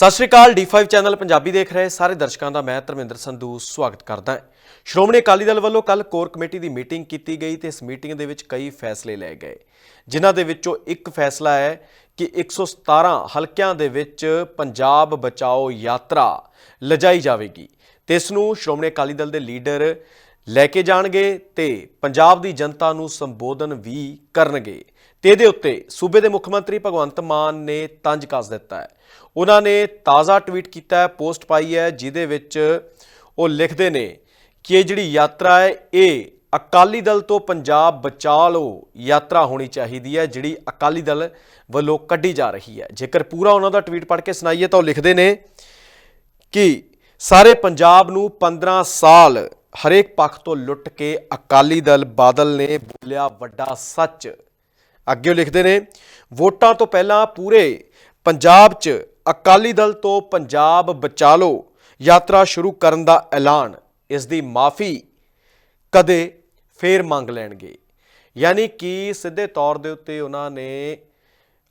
ਸਤਿ ਸ਼੍ਰੀ ਅਕਾਲ D5 channel Punjabi ਦੇਖ ਰਹੇ ਸਾਰੇ ਦਰਸ਼ਕਾਂ ਦਾ, ਮੈਂ ਧਰਮਿੰਦਰ ਸੰਧੂ ਸਵਾਗਤ ਕਰਦਾ ਹਾਂ। ਸ਼੍ਰੋਮਣੀ ਅਕਾਲੀ ਦਲ ਵੱਲੋਂ ਕੱਲ ਕੋਰ ਕਮੇਟੀ ਦੀ ਮੀਟਿੰਗ ਕੀਤੀ ਗਈ ਤੇ ਇਸ ਮੀਟਿੰਗ ਦੇ ਵਿੱਚ ਕਈ ਫੈਸਲੇ ਲਏ ਗਏ। ਜਿਨ੍ਹਾਂ ਦੇ ਵਿੱਚੋਂ ਇੱਕ ਫੈਸਲਾ ਹੈ ਕਿ 117 ਹਲਕਿਆਂ ਦੇ ਵਿੱਚ ਪੰਜਾਬ ਬਚਾਓ ਯਾਤਰਾ ਲਜਾਈ ਜਾਵੇਗੀ ਤੇ ਇਸ ਨੂੰ ਸ਼੍ਰੋਮਣੀ ਅਕਾਲੀ ਦਲ ਦੇ ਲੀਡਰ ਲੈ ਕੇ ਜਾਣਗੇ ਤੇ ਪੰਜਾਬ ਦੀ ਜਨਤਾ ਨੂੰ ਸੰਬੋਧਨ ਵੀ ਕਰਨਗੇ। ਤੇ ਇਹਦੇ ਉੱਤੇ ਸੂਬੇ ਦੇ ਮੁੱਖ ਮੰਤਰੀ ਭਗਵੰਤ ਮਾਨ ਨੇ ਤੰਜ ਕੱਸ ਦਿੱਤਾ ਹੈ। ਉਹਨਾਂ ਨੇ ਤਾਜ਼ਾ ਟਵੀਟ ਕੀਤਾ ਹੈ, ਪੋਸਟ ਪਾਈ ਹੈ, ਜਿਹਦੇ ਵਿੱਚ ਉਹ ਲਿਖਦੇ ਨੇ ਕਿ ਇਹ ਜਿਹੜੀ ਯਾਤਰਾ ਹੈ, ਇਹ ਅਕਾਲੀ ਦਲ ਤੋਂ ਪੰਜਾਬ ਬਚਾ ਲਓ ਯਾਤਰਾ ਹੋਣੀ ਚਾਹੀਦੀ ਹੈ, ਜਿਹੜੀ ਅਕਾਲੀ ਦਲ ਵੱਲੋਂ ਕੱਢੀ ਜਾ ਰਹੀ ਹੈ। ਜੇਕਰ ਪੂਰਾ ਉਹਨਾਂ ਦਾ ਟਵੀਟ ਪੜ੍ਹ ਕੇ ਸੁਣਾਈਏ ਤਾਂ ਉਹ ਲਿਖਦੇ ਨੇ ਕਿ ਸਾਰੇ ਪੰਜਾਬ ਨੂੰ 15 ਸਾਲ ਹਰੇਕ ਪੱਖ ਤੋਂ ਲੁੱਟ ਕੇ ਅਕਾਲੀ ਦਲ ਬਾਦਲ ਨੇ ਬੋਲਿਆ ਵੱਡਾ ਸੱਚ। ਅੱਗੇ ਉਹ ਲਿਖਦੇ ਨੇ, ਵੋਟਾਂ ਤੋਂ ਪਹਿਲਾਂ ਪੂਰੇ ਪੰਜਾਬ 'ਚ ਅਕਾਲੀ ਦਲ ਤੋਂ ਪੰਜਾਬ ਬਚਾ ਲਓ, ਯਾਤਰਾ ਸ਼ੁਰੂ ਕਰਨ ਦਾ ਐਲਾਨ, ਇਸ ਦੀ ਮਾਫੀ ਕਦੇ ਫੇਰ ਮੰਗ ਲੈਣਗੇ। ਯਾਨੀ ਕਿ ਸਿੱਧੇ ਤੌਰ ਦੇ ਉੱਤੇ ਉਹਨਾਂ ਨੇ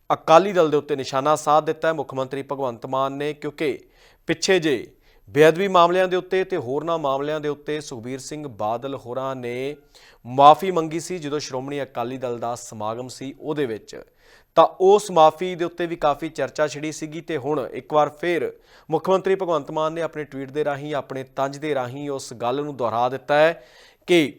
ਅਕਾਲੀ ਦਲ ਦੇ ਉੱਤੇ ਨਿਸ਼ਾਨਾ ਸਾਧ ਦਿੱਤਾ ਹੈ, ਮੁੱਖ ਮੰਤਰੀ ਭਗਵੰਤ ਮਾਨ ਨੇ, ਕਿਉਂਕਿ ਪਿੱਛੇ ਜੇ ਬੇਅਦਬੀ ਮਾਮਲਿਆਂ ਦੇ ਉੱਤੇ ਤੇ ਹੋਰਨਾਂ ਮਾਮਲਿਆਂ ਦੇ ਉੱਤੇ ਸੁਖਬੀਰ ਸਿੰਘ ਬਾਦਲ ਹੋਰਾਂ ਨੇ ਮਾਫੀ ਮੰਗੀ ਸੀ, ਜਦੋਂ ਸ਼੍ਰੋਮਣੀ ਅਕਾਲੀ ਦਲ ਦਾ ਸਮਾਗਮ ਸੀ ਉਹਦੇ ਵਿੱਚ। ਤਾਂ ਉਸ ਮਾਫੀ ਦੇ ਉੱਤੇ ਵੀ ਕਾਫੀ ਚਰਚਾ ਛਿੜੀ ਸੀਗੀ ਤੇ ਹੁਣ ਇੱਕ ਵਾਰ ਫੇਰ ਮੁੱਖ ਮੰਤਰੀ ਭਗਵੰਤ ਮਾਨ ਨੇ ਆਪਣੇ ਟਵੀਟ ਦੇ ਰਾਹੀਂ, ਆਪਣੇ ਤੰਜ ਦੇ ਰਾਹੀਂ ਉਸ ਗੱਲ ਨੂੰ ਦੁਹਰਾ ਦਿੱਤਾ ਹੈ ਕਿ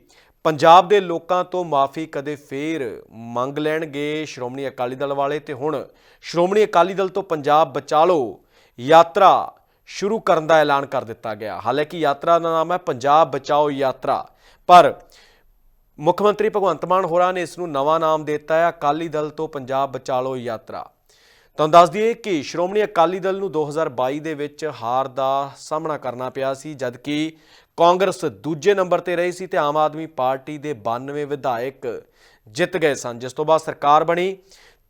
ਪੰਜਾਬ ਦੇ ਲੋਕਾਂ ਤੋਂ ਮਾਫੀ ਕਦੇ ਫੇਰ ਮੰਗ ਲੈਣਗੇ ਸ਼੍ਰੋਮਣੀ ਅਕਾਲੀ ਦਲ ਵਾਲੇ ਤੇ ਹੁਣ ਸ਼੍ਰੋਮਣੀ ਅਕਾਲੀ ਦਲ ਤੋਂ ਪੰਜਾਬ ਬਚਾ ਲਓ, ਯਾਤਰਾ ਸ਼ੁਰੂ ਕਰਨ ਦਾ ਐਲਾਨ ਕਰ ਦਿੱਤਾ ਗਿਆ। ਹਾਲਾਂਕਿ ਯਾਤਰਾ ਦਾ ਨਾਮ ਹੈ ਪੰਜਾਬ ਬਚਾਓ ਯਾਤਰਾ। ਪਰ ਮੁੱਖ ਮੰਤਰੀ ਭਗਵੰਤ ਮਾਨ ਹੋਰਾਂ ਨੇ ਇਸ ਨੂੰ ਨਵਾਂ ਨਾਮ ਦਿੱਤਾ ਹੈ, ਅਕਾਲੀ ਦਲ ਤੋਂ ਪੰਜਾਬ ਬਚਾ ਲਓ ਯਾਤਰਾ। ਤੁਹਾਨੂੰ ਦੱਸ ਦਈਏ ਕਿ ਸ਼੍ਰੋਮਣੀ ਅਕਾਲੀ ਦਲ ਨੂੰ 2022 ਦੇ ਵਿੱਚ ਹਾਰ ਦਾ ਸਾਹਮਣਾ ਕਰਨਾ ਪਿਆ ਸੀ, ਜਦਕਿ ਕਾਂਗਰਸ ਦੂਜੇ ਨੰਬਰ ਤੇ ਰਹੀ ਸੀ ਤੇ ਆਮ ਆਦਮੀ ਪਾਰਟੀ ਦੇ 92 ਵਿਧਾਇਕ ਜਿੱਤ ਗਏ ਸਨ, ਜਿਸ ਤੋਂ ਬਾਅਦ ਸਰਕਾਰ ਬਣੀ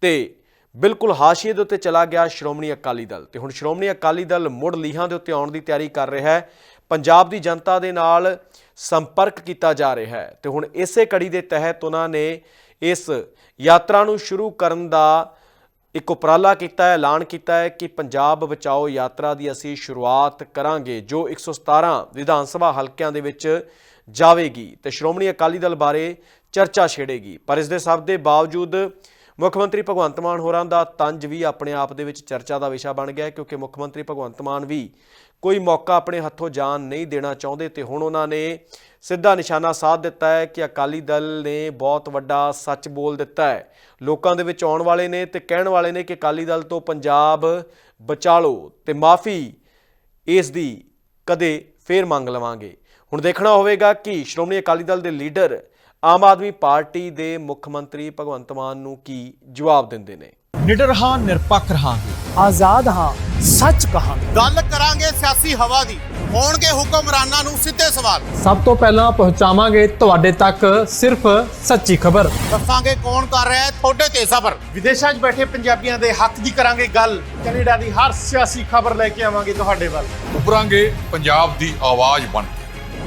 ਤੇ ਬਿਲਕੁਲ ਹਾਸ਼ੀਏ ਦੇ ਉੱਤੇ ਚਲਾ ਗਿਆ ਸ਼੍ਰੋਮਣੀ ਅਕਾਲੀ ਦਲ ਤੇ ਹੁਣ ਸ਼੍ਰੋਮਣੀ ਅਕਾਲੀ ਦਲ ਮੁੜ ਲੀਹਾਂ ਦੇ ਉੱਤੇ ਆਉਣ ਦੀ ਤਿਆਰੀ ਕਰ ਰਿਹਾ ਹੈ। ਪੰਜਾਬ ਦੀ ਜਨਤਾ ਦੇ ਨਾਲ ਸੰਪਰਕ ਕੀਤਾ ਜਾ ਰਿਹਾ ਹੈ ਤੇ ਹੁਣ ਇਸੇ ਕੜੀ ਦੇ ਤਹਿਤ ਉਹਨਾਂ ਨੇ ਇਸ ਯਾਤਰਾ ਨੂੰ ਸ਼ੁਰੂ ਕਰਨ ਦਾ ਇੱਕ ਉਪਰਾਲਾ ਕੀਤਾ ਹੈ, ਐਲਾਨ ਕੀਤਾ ਹੈ ਕਿ ਪੰਜਾਬ ਬਚਾਓ ਯਾਤਰਾ ਦੀ ਅਸੀਂ ਸ਼ੁਰੂਆਤ ਕਰਾਂਗੇ, ਜੋ 117 ਵਿਧਾਨ ਸਭਾ ਹਲਕਿਆਂ ਦੇ ਵਿੱਚ ਜਾਵੇਗੀ ਤੇ ਸ਼੍ਰੋਮਣੀ ਅਕਾਲੀ ਦਲ ਬਾਰੇ ਚਰਚਾ ਛੇੜੇਗੀ। ਪਰ ਇਸ ਦੇ ਸਭ ਦੇ ਬਾਵਜੂਦ ਮੁੱਖ ਮੰਤਰੀ ਭਗਵੰਤ ਮਾਨ ਹੋਰਾਂ ਦਾ ਤੰਜ ਵੀ ਆਪਣੇ ਆਪ ਦੇ ਵਿੱਚ ਚਰਚਾ ਦਾ ਵਿਸ਼ਾ ਬਣ ਗਿਆ ਕਿਉਂਕਿ ਮੁੱਖ ਮੰਤਰੀ ਭਗਵੰਤ ਮਾਨ ਵੀ ਕੋਈ ਮੌਕਾ ਆਪਣੇ ਹੱਥੋਂ ਜਾਣ ਨਹੀਂ ਦੇਣਾ ਚਾਹੁੰਦੇ ਤੇ ਹੁਣ ਉਹਨਾਂ ਨੇ ਸਿੱਧਾ ਨਿਸ਼ਾਨਾ ਸਾਧ ਦਿੱਤਾ ਹੈ ਕਿ ਅਕਾਲੀ ਦਲ ਨੇ ਬਹੁਤ ਵੱਡਾ ਸੱਚ ਬੋਲ ਦਿੱਤਾ ਹੈ। ਲੋਕਾਂ ਦੇ ਵਿੱਚ ਆਉਣ ਵਾਲੇ ਨੇ ਤੇ ਕਹਿਣ ਵਾਲੇ ਨੇ ਕਿ ਅਕਾਲੀ ਦਲ ਤੋਂ ਪੰਜਾਬ ਬਚਾ ਲਓ ਤੇ ਮਾਫੀ ਇਸ ਦੀ ਕਦੇ ਫੇਰ ਮੰਗ ਲਵਾਂਗੇ। ਹੁਣ ਦੇਖਣਾ ਹੋਵੇਗਾ ਕਿ ਸ਼੍ਰੋਮਣੀ ਅਕਾਲੀ ਦਲ ਦੇ ਲੀਡਰ ਆਮ ਆਦਮੀ ਪਾਰਟੀ ਦੇ ਮੁੱਖ ਮੰਤਰੀ ਭਗਵੰਤ ਮਾਨ ਨੂੰ ਕੀ ਜਵਾਬ ਦਿੰਦੇ ਨੇ? ਨਿਡਰ ਹਾਂ ਨਿਰਪੱਖ ਰਹਾਂਗੇ। ਆਜ਼ਾਦ ਹਾਂ ਸੱਚ ਕਹਾਂਗੇ। ਗੱਲ ਕਰਾਂਗੇ ਸਿਆਸੀ ਹਵਾ ਦੀ ਹੋਣਗੇ ਹੁਕਮਰਾਨਾਂ ਨੂੰ ਸਿੱਧੇ ਸਵਾਲ। ਸਭ ਤੋਂ ਪਹਿਲਾਂ ਪਹੁੰਚਾਵਾਂਗੇ ਤੁਹਾਡੇ ਤੱਕ ਸਿਰਫ ਸੱਚੀ ਖਬਰ। ਦੱਸਾਂਗੇ ਕੌਣ ਕਰ ਰਿਹਾ ਹੈ ਤੁਹਾਡੇ ਤੇ ਸਫਰ। ਵਿਦੇਸ਼ਾਂ 'ਚ ਬੈਠੇ ਪੰਜਾਬੀਆਂ ਦੇ ਹੱਕ ਦੀ ਕਰਾਂਗੇ ਗੱਲ। ਕੈਨੇਡਾ ਦੀ ਹਰ ਸਿਆਸੀ ਖਬਰ ਲੈ ਕੇ ਆਵਾਂਗੇ ਤੁਹਾਡੇ ਵੱਲ। ਉਭਰਾਂਗੇ ਪੰਜਾਬ ਦੀ ਆਵਾਜ਼ ਬਣ ਕੇ।